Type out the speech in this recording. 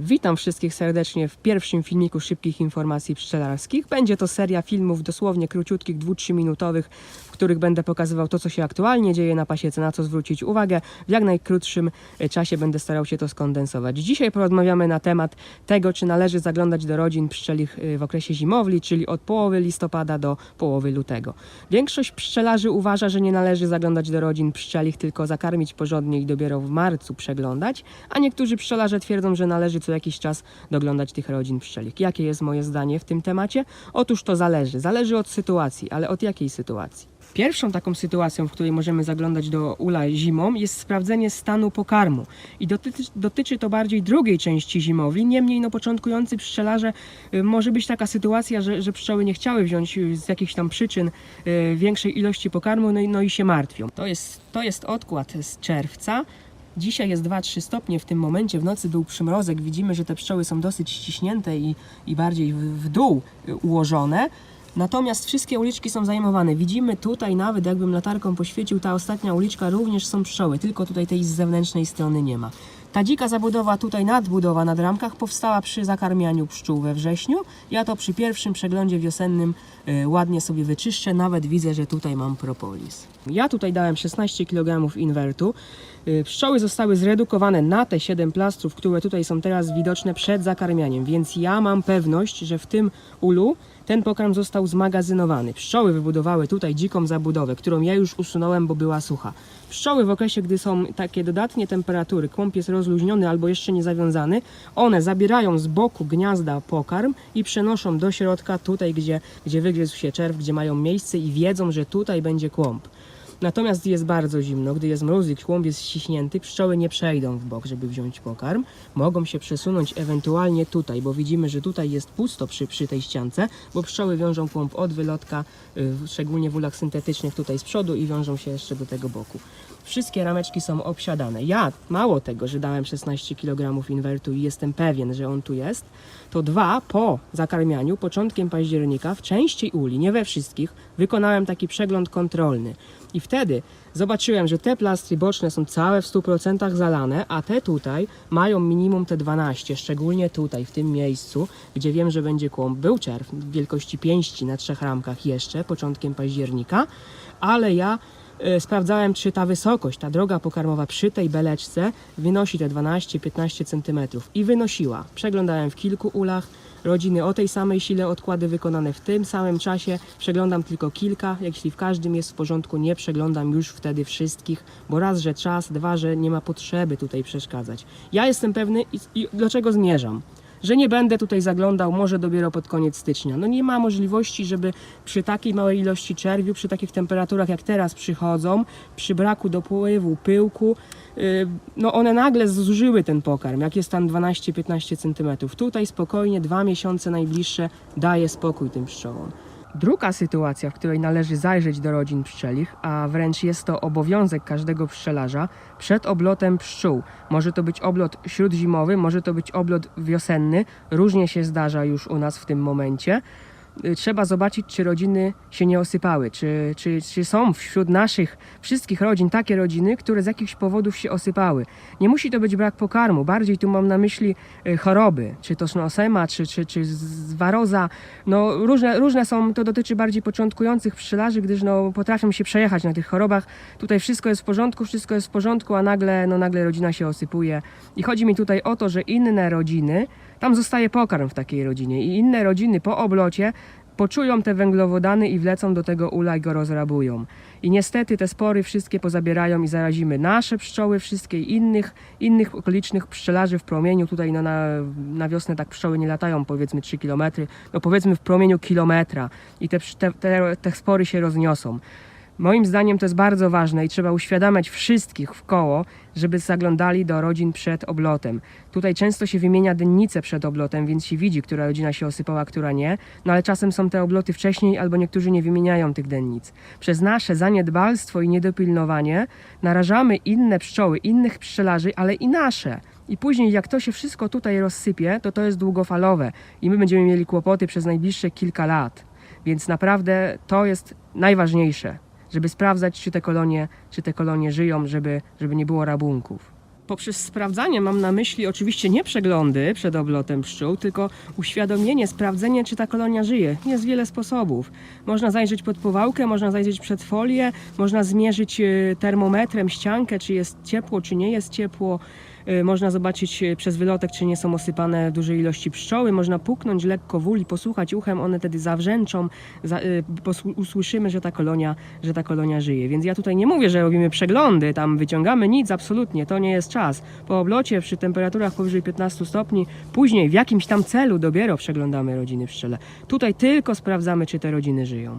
Witam wszystkich serdecznie w pierwszym filmiku szybkich informacji pszczelarskich. Będzie to seria filmów dosłownie króciutkich, 2-3 minutowych, w których będę pokazywał to, co się aktualnie dzieje na pasiece, na co zwrócić uwagę. W jak najkrótszym e, czasie będę starał się to skondensować. Dzisiaj porozmawiamy na temat tego, czy należy zaglądać do rodzin pszczelich e, w okresie zimowli, czyli od połowy listopada do połowy lutego. Większość pszczelarzy uważa, że nie należy zaglądać do rodzin pszczelich, tylko zakarmić porządnie i dopiero w marcu przeglądać, a niektórzy pszczelarze twierdzą, że należy co jakiś czas doglądać tych rodzin pszczelich. Jakie jest moje zdanie w tym temacie? Otóż to zależy. Zależy od sytuacji, ale od jakiej sytuacji? Pierwszą taką sytuacją, w której możemy zaglądać do ula zimą, jest sprawdzenie stanu pokarmu. I dotyczy, dotyczy to bardziej drugiej części zimowli. Niemniej, no, początkujący pszczelarze, y, może być taka sytuacja, że, że pszczoły nie chciały wziąć z jakichś tam przyczyn y, większej ilości pokarmu, no no i się martwią. To jest, to jest odkład z czerwca. Dzisiaj jest 2-3 stopnie, w tym momencie w nocy był przymrozek. Widzimy, że te pszczoły są dosyć ściśnięte i, i bardziej w, w dół ułożone. Natomiast wszystkie uliczki są zajmowane. Widzimy tutaj nawet, jakbym latarką poświecił, ta ostatnia uliczka również są pszczoły, tylko tutaj tej z zewnętrznej strony nie ma. Ta dzika zabudowa tutaj nadbudowa nad ramkach powstała przy zakarmianiu pszczół we wrześniu. Ja to przy pierwszym przeglądzie wiosennym y, ładnie sobie wyczyszczę. Nawet widzę, że tutaj mam propolis. Ja tutaj dałem 16 kg inwertu. Y, Pszczoły zostały zredukowane na te 7 plastrów, które tutaj są teraz widoczne przed zakarmianiem, więc ja mam pewność, że w tym ulu ten pokarm został zmagazynowany. Pszczoły wybudowały tutaj dziką zabudowę, którą ja już usunąłem, bo była sucha. Pszczoły w okresie, gdy są takie dodatnie temperatury, kłąb jest rozluźniony albo jeszcze nie zawiązany, one zabierają z boku gniazda pokarm i przenoszą do środka, tutaj gdzie, gdzie wygryzł się czerw, gdzie mają miejsce i wiedzą, że tutaj będzie kłąb. Natomiast jest bardzo zimno, gdy jest mróz i kłąb jest ściśnięty, pszczoły nie przejdą w bok, żeby wziąć pokarm. Mogą się przesunąć ewentualnie tutaj, bo widzimy, że tutaj jest pusto przy, przy tej ściance, bo pszczoły wiążą kłąb od wylotka, y, szczególnie w ulach syntetycznych tutaj z przodu i wiążą się jeszcze do tego boku. Wszystkie rameczki są obsiadane. Ja, mało tego, że dałem 16 kg inwertu i jestem pewien, że on tu jest, to dwa po zakarmianiu, początkiem października, w części uli, nie we wszystkich, wykonałem taki przegląd kontrolny. I wtedy zobaczyłem, że te plastry boczne są całe w 100% zalane, a te tutaj mają minimum te 12, szczególnie tutaj, w tym miejscu, gdzie wiem, że będzie kłąb. Był czerw wielkości pięści na trzech ramkach jeszcze, początkiem października, ale ja sprawdzałem, czy ta wysokość, ta droga pokarmowa przy tej beleczce wynosi te 12-15 cm i wynosiła. Przeglądałem w kilku ulach, rodziny o tej samej sile odkłady wykonane w tym samym czasie. Przeglądam tylko kilka, jeśli w każdym jest w porządku, nie przeglądam już wtedy wszystkich, bo raz, że czas, dwa, że nie ma potrzeby tutaj przeszkadzać. Ja jestem pewny i, i do zmierzam że nie będę tutaj zaglądał może dopiero pod koniec stycznia. No nie ma możliwości, żeby przy takiej małej ilości czerwiu, przy takich temperaturach jak teraz przychodzą, przy braku dopływu, pyłku, yy, no one nagle zużyły ten pokarm, jak jest tam 12-15 cm. Tutaj spokojnie dwa miesiące najbliższe daje spokój tym pszczołom. Druga sytuacja, w której należy zajrzeć do rodzin pszczelich, a wręcz jest to obowiązek każdego pszczelarza, przed oblotem pszczół. Może to być oblot śródzimowy, może to być oblot wiosenny, różnie się zdarza już u nas w tym momencie. Y, Trzeba zobaczyć, czy rodziny się nie osypały, czy, czy, czy są wśród naszych wszystkich rodzin takie rodziny, które z jakichś powodów się osypały. Nie musi to być brak pokarmu, bardziej tu mam na myśli y, choroby, czy to snosema, czy, czy, czy zwaroza. No, różne, różne są, to dotyczy bardziej początkujących pszczelarzy, gdyż no, potrafią się przejechać na tych chorobach. Tutaj wszystko jest w porządku, wszystko jest w porządku, a nagle, no, nagle rodzina się osypuje. I chodzi mi tutaj o to, że inne rodziny, tam zostaje pokarm w takiej rodzinie i inne rodziny po oblocie poczują te węglowodany i wlecą do tego ula i go rozrabują. I niestety te spory wszystkie pozabierają i zarazimy nasze pszczoły, wszystkie innych, innych okolicznych pszczelarzy w promieniu. Tutaj no, na, na wiosnę tak pszczoły nie latają powiedzmy 3 km, no powiedzmy w promieniu kilometra i te, te, te, te spory się rozniosą. Moim zdaniem to jest bardzo ważne i trzeba uświadamiać wszystkich w koło, żeby zaglądali do rodzin przed oblotem. Tutaj często się wymienia dennice przed oblotem, więc się widzi, która rodzina się osypała, która nie, no ale czasem są te obloty wcześniej albo niektórzy nie wymieniają tych dennic. Przez nasze zaniedbalstwo i niedopilnowanie narażamy inne pszczoły, innych pszczelarzy, ale i nasze. I później, jak to się wszystko tutaj rozsypie, to to jest długofalowe i my będziemy mieli kłopoty przez najbliższe kilka lat. Więc naprawdę to jest najważniejsze, żeby sprawdzać, czy te kolonie, czy te kolonie żyją, żeby, żeby nie było rabunków. Poprzez sprawdzanie mam na myśli oczywiście nie przeglądy przed oblotem pszczół, tylko uświadomienie, sprawdzenie, czy ta kolonia żyje. Jest wiele sposobów. Można zajrzeć pod powałkę, można zajrzeć przed folię, można zmierzyć e, termometrem ściankę, czy jest ciepło, czy nie jest ciepło. E, Można zobaczyć e, przez wylotek, czy nie są osypane duże ilości pszczoły. Można puknąć lekko w ul i posłuchać uchem, one wtedy zawrzęczą, za, y, usłyszymy, że ta, kolonia, że ta kolonia żyje. Więc ja tutaj nie mówię, że robimy przeglądy, tam wyciągamy nic, absolutnie, to nie jest czas. Po oblocie przy temperaturach powyżej 15 stopni, później w jakimś tam celu dopiero przeglądamy rodziny pszczele. Tutaj tylko sprawdzamy, czy te rodziny żyją.